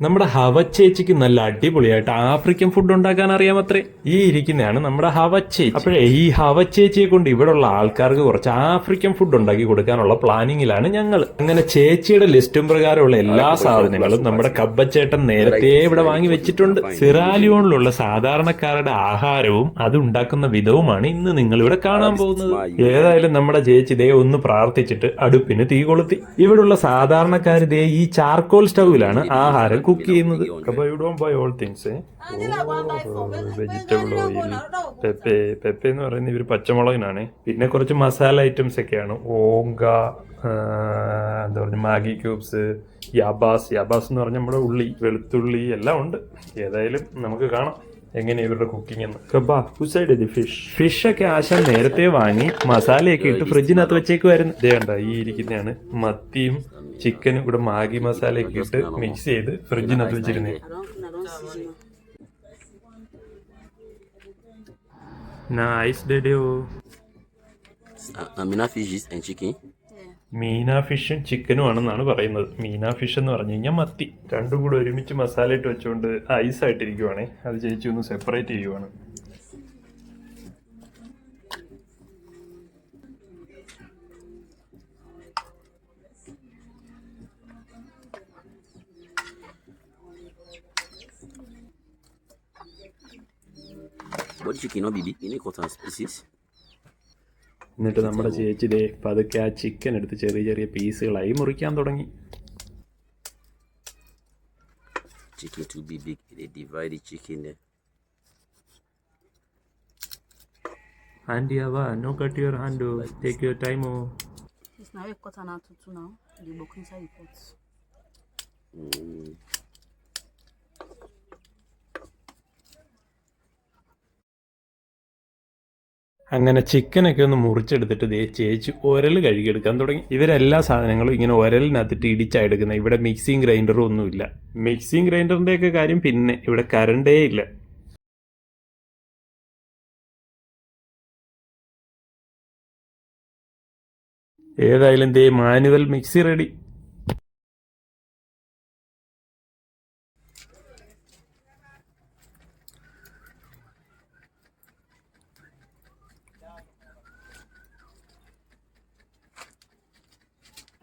നമ്മുടെ ഹവച്ചേച്ചിക്ക് നല്ല അടിപൊളിയായിട്ട് ആഫ്രിക്കൻ ഫുഡ് ഉണ്ടാക്കാൻ അറിയാമത്രേ ഈ ഇരിക്കുന്നതാണ് നമ്മുടെ ഹവച്ചേച്ചി അപ്പോഴേ ഈ ഹവച്ചേച്ചിയെ കൊണ്ട് ഇവിടെയുള്ള ആൾക്കാർക്ക് കുറച്ച് ആഫ്രിക്കൻ ഫുഡ് ഉണ്ടാക്കി കൊടുക്കാനുള്ള പ്ലാനിങ്ങിലാണ് ഞങ്ങൾ അങ്ങനെ ചേച്ചിയുടെ ലിസ്റ്റും പ്രകാരമുള്ള എല്ലാ സാധനങ്ങളും നമ്മുടെ കബ്ബച്ചേട്ടൻ നേരത്തെ ഇവിടെ വാങ്ങി വെച്ചിട്ടുണ്ട്. സിറാലിയോണിലുള്ള സാധാരണക്കാരുടെ ആഹാരവും അത് ഉണ്ടാക്കുന്ന വിധവുമാണ് ഇന്ന് നിങ്ങൾ ഇവിടെ കാണാൻ പോകുന്നത്. ഏതായാലും നമ്മുടെ ചേച്ചി ദേ ഒന്ന് പ്രാർത്ഥിച്ചിട്ട് അടുപ്പിന് തീ കൊളുത്തി. ഇവിടുള്ള സാധാരണക്കാർ ദേ ഈ ചാർക്കോൾ സ്റ്റൗവിലാണ് ആഹാരം കുക്ക് ചെയ്യുന്നത്. By all things vegetable oil Pepe പെപ്പെ എന്ന് പറയുന്നത് ഇവർ പച്ചമുളകിനാണ്. പിന്നെ കുറച്ച് മസാല ഐറ്റംസ് ഒക്കെയാണ്. ഓങ്ക എന്താ പറയുക മാഗി ക്യൂബ്സ് യാബാസ് യാബാസ് എന്ന് പറഞ്ഞ നമ്മുടെ ഉള്ളി വെളുത്തുള്ളി എല്ലാം ഉണ്ട്. ഏതായാലും നമുക്ക് കാണാം എങ്ങനെ ഇവരുടെ കുക്കിംഗ് എന്ന്. കബാ ഹുസൈഡ് ഇത് ഫിഷ് ഫിഷ് ഒക്കെ ആശാൻ നേരത്തെ വാങ്ങി മസാലയൊക്കെ ഇട്ട് ഫ്രിഡ്ജിനകത്ത് വെച്ചേക്കുമായിരുന്നു ഇതേ ഇതേണ്ട ഈ ഇരിക്കുന്നതാണ് മത്തിയും ചിക്കനും കൂടെ മാഗി മസാലയൊക്കെ ഇട്ട് മിക്സ് ചെയ്ത് ഫ്രിഡ്ജിനകത്ത് വെച്ചിരുന്നേ. നൈസ് ഡേഡിയോ Uh, Amina fishes and chicken. മീന ഫിഷും ചിക്കനും ആണെന്നാണ് പറയുന്നത്. മീന ഫിഷ് എന്ന് പറഞ്ഞു കഴിഞ്ഞാൽ മത്തി. രണ്ടും കൂടെ ഒരുമിച്ച് മസാല ഇട്ട് വെച്ചുകൊണ്ട് ഐസ് ആയിട്ടിരിക്കുവാണെ. അത് ചേച്ചി ഒന്ന് സെപ്പറേറ്റ് ചെയ്യുവാണ്. Body chicken, no baby. You need cotton species. എന്നിട്ട് നമ്മുടെ ചേച്ചി ദേ പതുക്കെ ആ ചിക്കൻ എടുത്ത് ചെറിയ ചെറിയ പീസുകളായി മുറിക്കാൻ തുടങ്ങി Chicken too be big. They divide the chicken there. Aunty അവ no cut your hand take your ടൈമോ Yes, now we cut an out to now. The book inside the pot. Mm. അങ്ങനെ ചിക്കനൊക്കെ ഒന്ന് മുറിച്ചെടുത്തിട്ട് ദേ ചേച്ചി ഉരൽ കഴുകിയെടുക്കാൻ തുടങ്ങി. ഇവരെല്ലാ സാധനങ്ങളും ഇങ്ങനെ ഉരലിനകത്തിട്ട് ഇടിച്ചാ എടുക്കുന്നത് ഇവിടെ മിക്സിങ് ഗ്രൈൻഡറും ഒന്നുമില്ല. മിക്സിങ് ഗ്രൈൻഡറിന്റെയൊക്കെ കാര്യം പിന്നെ. ഇവിടെ കരണ്ടേ ഇല്ല. ഏതായാലും ദേ മാനുവൽ മിക്സി റെഡി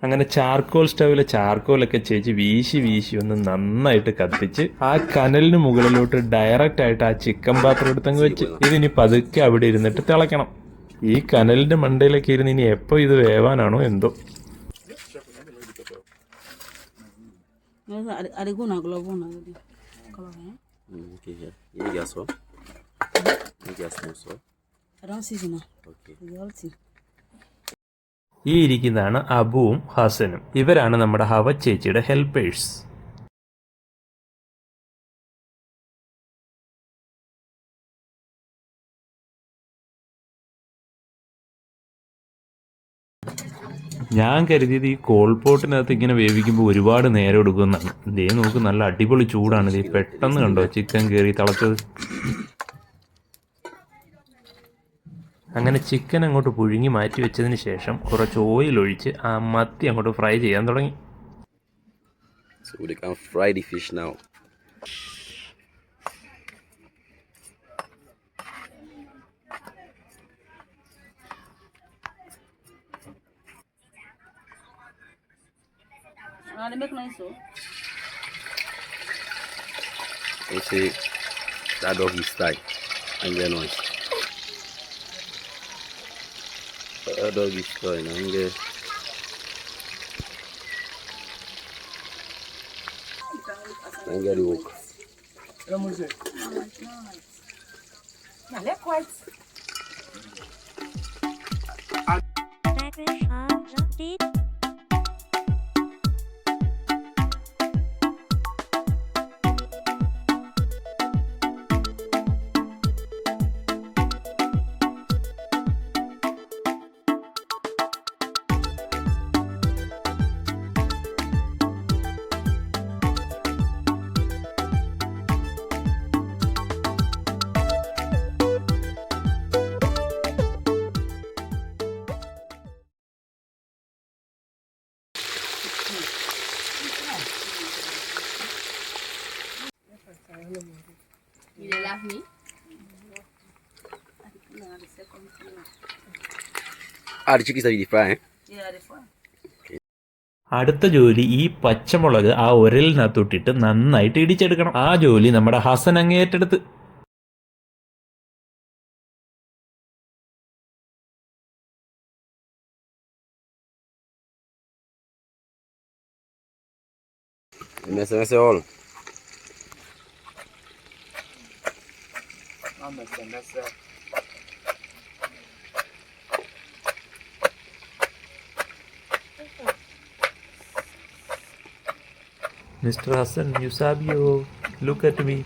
അങ്ങനെ ചാർക്കോൾ സ്റ്റവിലെ ചാർക്കോലൊക്കെ ചേച്ചി വീശി വീശി ഒന്ന് നന്നായിട്ട് കത്തിച്ച് ആ കനലിന് മുകളിലോട്ട് ഡയറക്റ്റ് ആയിട്ട് ആ ചിക്കൻ പാത്രം എടുത്തങ്ങ് വെച്ച് ഇതിനി പതുക്കെ അവിടെ ഇരുന്നിട്ട് തിളയ്ക്കണം. ഈ കനലിന്റെ മണ്ടയിലൊക്കെ ഇരുന്ന് ഇനി എപ്പോ ഇത് വേവാനാണോ എന്തോ. ഗ്യാസ്? Gas okay. ഈ ഇരിക്കുന്നതാണ് അബുവും ഹസനും. ഇവരാണ് നമ്മുടെ ഹവ ചേച്ചിയുടെ ഹെൽപ്പേഴ്സ് ഞാൻ കരുതിയത് ഈ കോൾപോട്ടിനകത്ത് ഇങ്ങനെ വേവിക്കുമ്പോൾ ഒരുപാട് നേരം എടുക്കുമെന്നാണ്. ദേ നോക്ക് നല്ല അടിപൊളി ചൂടാണ്. ദേ പെട്ടെന്ന് കണ്ടോ ചിക്കൻ കയറി തിളച്ചത്. അങ്ങനെ ചിക്കൻ അങ്ങോട്ട് പുഴുങ്ങി മാറ്റി വെച്ചതിന് ശേഷം കുറച്ച് ഓയിൽ ഒഴിച്ച് ആ മത്തി അങ്ങോട്ട് ഫ്രൈ ചെയ്യാൻ തുടങ്ങി So they can fry fish now. Ah. You see, that dog is tight And they're one. Arabistan'a hangi engel yok. Ramazan. Na, lekkert. Lekker, Yeah, the fry. അടുത്ത ജോലി ഈ പച്ചമുളക് ആ ഒരലിനകത്തൊട്ടിട്ട് നന്നായിട്ട് ഇടിച്ചെടുക്കണം ആ ജോലി നമ്മുടെ ഹസൻ അങ്ങേറ്റെടുത്ത് Mess, mess all. Mister Hasan Eusebio look at me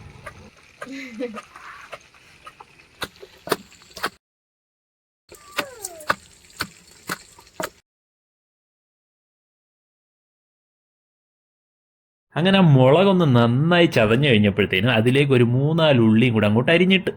അങ്ങനെ മുളകൊന്ന് നന്നായി ചതഞ്ഞു കഴിഞ്ഞപ്പോഴത്തേനും അതിലേക്ക് ഒരു മൂന്നാൽ ഉള്ളിയും കൂടെ അങ്ങോട്ട് അരിഞ്ഞിട്ട്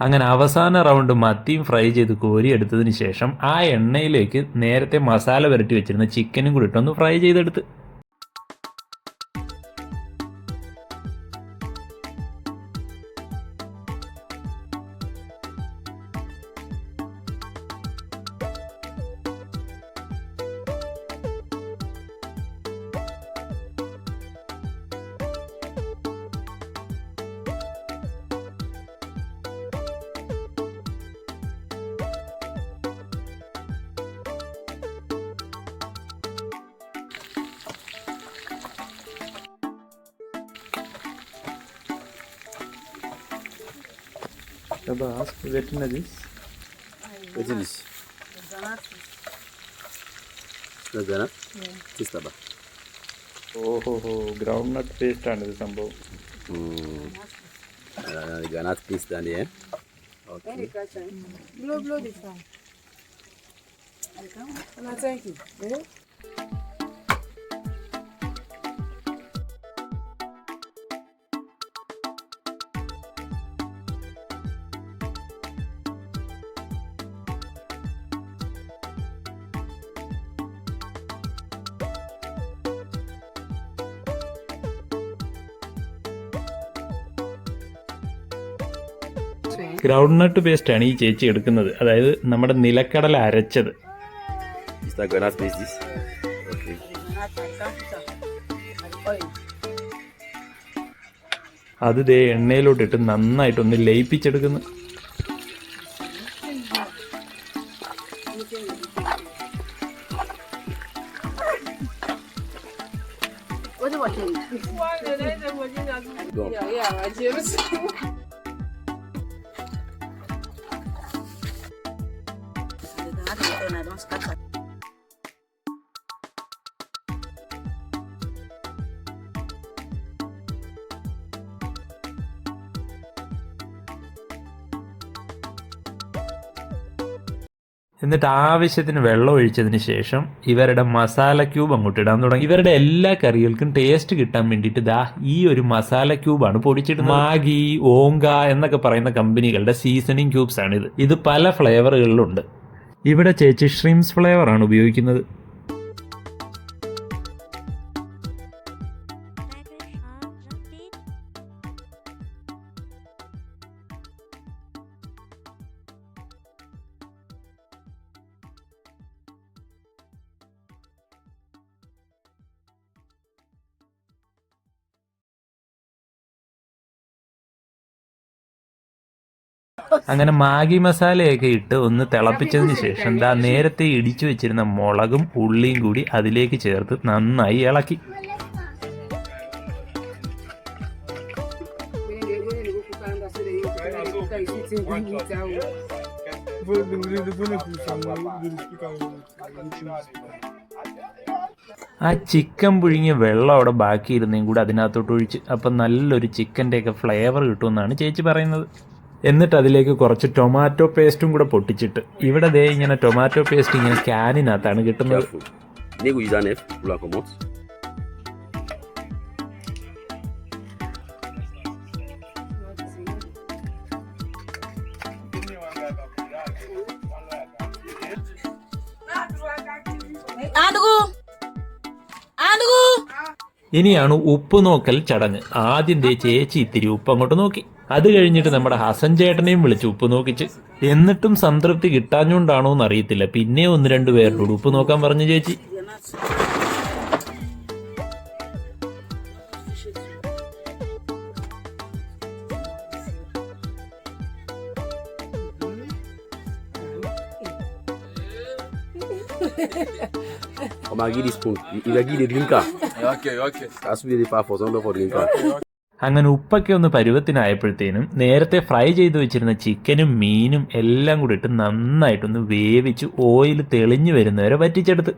അങ്ങനെ അവസാന റൗണ്ട് മത്തിയും ഫ്രൈ ചെയ്ത് കോരി എടുത്തതിന് ശേഷം ആ എണ്ണയിലേക്ക് നേരത്തെ മസാല പുരട്ടി വെച്ചിരുന്ന ചിക്കനും കൂടി ഇട്ടൊന്ന് ഫ്രൈ ചെയ്തെടുത്ത്. What is this? No, Zana? This taba. ഓഹോ ഗ്രൗണ്ട് നട്ട് പേസ്റ്റ് ആണ് ഇത് സംഭവം Hmm. Uh, the granite groundnut paste ആണ് ഈ ചേച്ചി എടുക്കുന്നത്. അതായത് നമ്മുടെ നിലക്കടല അരച്ചത്. അത് ദേ എണ്ണയിലോട്ടിട്ട് നന്നായിട്ടൊന്ന് ലയിപ്പിച്ചെടുക്കുന്നു. എന്നിട്ട് ആവശ്യത്തിന് വെള്ളം ഒഴിച്ചതിന് ശേഷം ഇവരുടെ മസാല ക്യൂബ് അങ്ങോട്ട് ഇടാൻ തുടങ്ങി. ഇവരുടെ എല്ലാ കറികൾക്കും ടേസ്റ്റ് കിട്ടാൻ വേണ്ടിയിട്ട് ദാ ഈ ഒരു മസാല ക്യൂബാണ് പൊടിച്ചിടുന്നത്. മാഗി ഓങ്ക എന്നൊക്കെ പറയുന്ന കമ്പനികളുടെ സീസണിങ് ക്യൂബ്സ് ആണ് ഇത് ഇത് പല ഫ്ലേവറുകളിലുണ്ട് ഇവിടെ ചേച്ചി ഷ്രിംസ് ഫ്ലേവർ ആണ് ഉപയോഗിക്കുന്നത്. അങ്ങനെ മാഗി മസാലയൊക്കെ ഇട്ട് ഒന്ന് തിളപ്പിച്ചതിന് ശേഷം ദാ നേരത്തെ ഇടിച്ചു വെച്ചിരുന്ന മുളകും ഉള്ളിയും കൂടി അതിലേക്ക് ചേർത്ത് നന്നായി ഇളക്കി. ആ ചിക്കൻ പുഴുങ്ങിയ വെള്ളം അവിടെ ബാക്കിയിരുന്നേയും കൂടി അതിനകത്തോട്ട് ഒഴിച്ച്. അപ്പം നല്ലൊരു ചിക്കന്റെയൊക്കെ ഫ്ലേവർ കിട്ടുമെന്നാണ് ചേച്ചി പറയുന്നത്. എന്നിട്ട് അതിലേക്ക് കുറച്ച് ടൊമാറ്റോ പേസ്റ്റും കൂടെ പൊട്ടിച്ചിട്ട്. ഇവിടെ ദേ ഇങ്ങനെ ടൊമാറ്റോ പേസ്റ്റ് ഇങ്ങനെ സ്കാനിനകത്താണ് കിട്ടുന്നത്! ഇനിയാണ് ഉപ്പ് നോക്കൽ ചടങ്ങ്. ആദ്യം ദേ ചേച്ചി ഇത്തിരി ഉപ്പ് അങ്ങോട്ട് നോക്കി. അത് കഴിഞ്ഞിട്ട് നമ്മുടെ ഹസൻ ചേട്ടനെയും വിളിച്ചു ഉപ്പ് നോക്കിച്ച് എന്നിട്ടും സംതൃപ്തി കിട്ടാഞ്ഞോണ്ടാണോ എന്ന് അറിയത്തില്ല പിന്നെ ഒന്ന് രണ്ട് പേരോട് ഉപ്പ് നോക്കാൻ പറഞ്ഞു ചേച്ചി On m'a dit spoon. Il, il a dit des drinkas. Ok, ok. Des forcément de drinkas. അങ്ങനെ ഉപ്പൊക്കെ ഒന്ന് പരുവത്തിനായപ്പോഴത്തേനും നേരത്തെ ഫ്രൈ ചെയ്ത് വെച്ചിരുന്ന ചിക്കനും മീനും എല്ലാം കൂടി ഇട്ട് നന്നായിട്ടൊന്ന് വേവിച്ച് ഓയിൽ തെളിഞ്ഞു വരുന്നവരെ വറ്റിച്ചെടുത്ത്.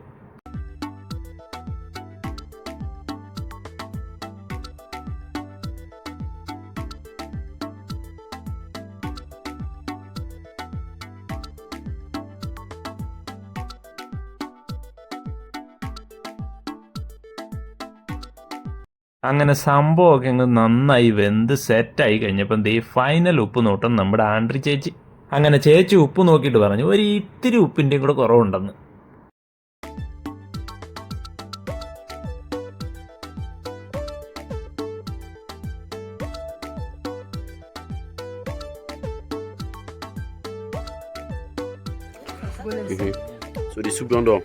അങ്ങനെ സംഭവമൊക്കെ അങ്ങ് നന്നായി വെന്ത് സെറ്റായി കഴിഞ്ഞപ്പം ദേ ഫൈനൽ ഉപ്പ് നോട്ടം നമ്മുടെ ആൻഡ്രി ചേച്ചി അങ്ങനെ ചേച്ചി ഉപ്പ് നോക്കിയിട്ട് പറഞ്ഞു ഒരു ഇത്തിരി ഉപ്പിന്റെയും കൂടെ കുറവുണ്ടെന്ന് don't do.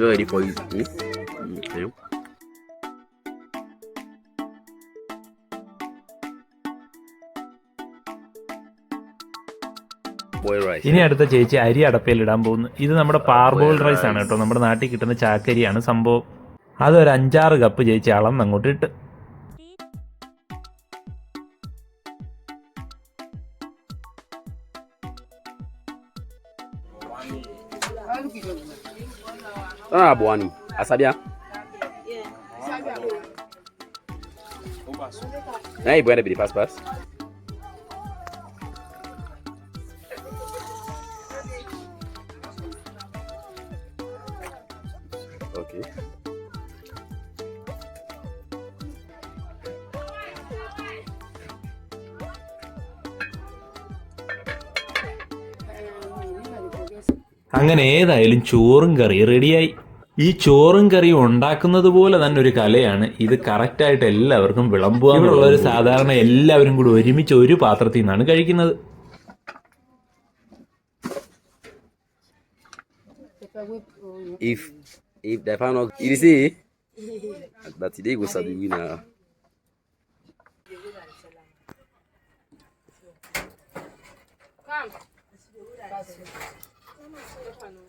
Soup don't ready for you. Hmm? Mm, Okay. Boy rice. ഇനി അടുത്ത ചേച്ചി അരി അടപ്പയിൽ ഇടാൻ പോകുന്നു ഇത് നമ്മുടെ പാർബോൾ റൈസ് ആണ് കേട്ടോ നമ്മുടെ നാട്ടിൽ കിട്ടുന്ന ചാക്കരിയാണ് സംഭവം അതൊരു അഞ്ചാറ് കപ്പ് ചേച്ചി അളന്ന് അങ്ങോട്ട് ഇട്ട് Ah, Boani. Asabia. Na hii bwana bidi pass pass. Okay. അങ്ങനെ ഏതായാലും ചോറും കറിയും റെഡിയായി ഈ ചോറും കറിയും ഉണ്ടാക്കുന്നത് പോലെ തന്നെ ഒരു കലയാണ്. ഇത് കറക്റ്റായിട്ട് എല്ലാവർക്കും വിളമ്പുക ഒരു സാധാരണ എല്ലാവരും കൂടി ഒരുമിച്ച് ഒരു പാത്രത്തിൽ നിന്നാണ് കഴിക്കുന്നത്. If if the final you see? That today winner.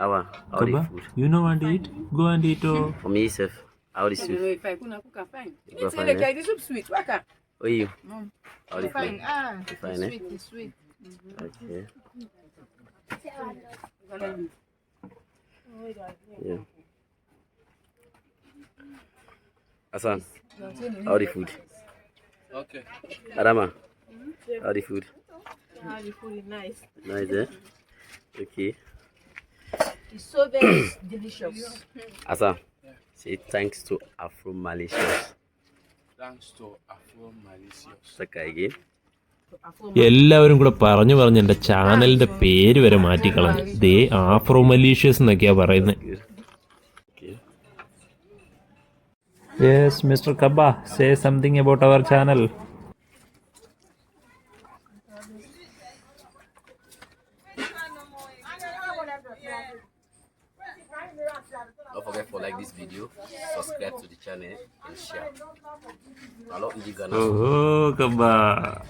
Awa, Baba, you know and eat? Go and eat oh For me, safe. Audi sweet. Eh? Oyu. Audi fine. Ah, fine, eh? Sweet, sweet. Okay. Yeah. Asan. Audi food. Okay. Arama. Audi food. Audi food is nice. Nice, eh? Okay. It's so very delicious. Hassan, say thanks to Afro Malicious. Thanks to Afro Malicious. Again. എല്ലാവരും കൂടെ പറഞ്ഞു പറഞ്ഞ് എന്റെ ചാനലിന്റെ പേര് വരെ മാറ്റിക്കളഞ്ഞു ദേ Afro മലീഷ്യസ് എന്നൊക്കെയാ പറയുന്നത്. Yes mister Kaba say something about our channel Insya. Kalau oh, oh, kebak.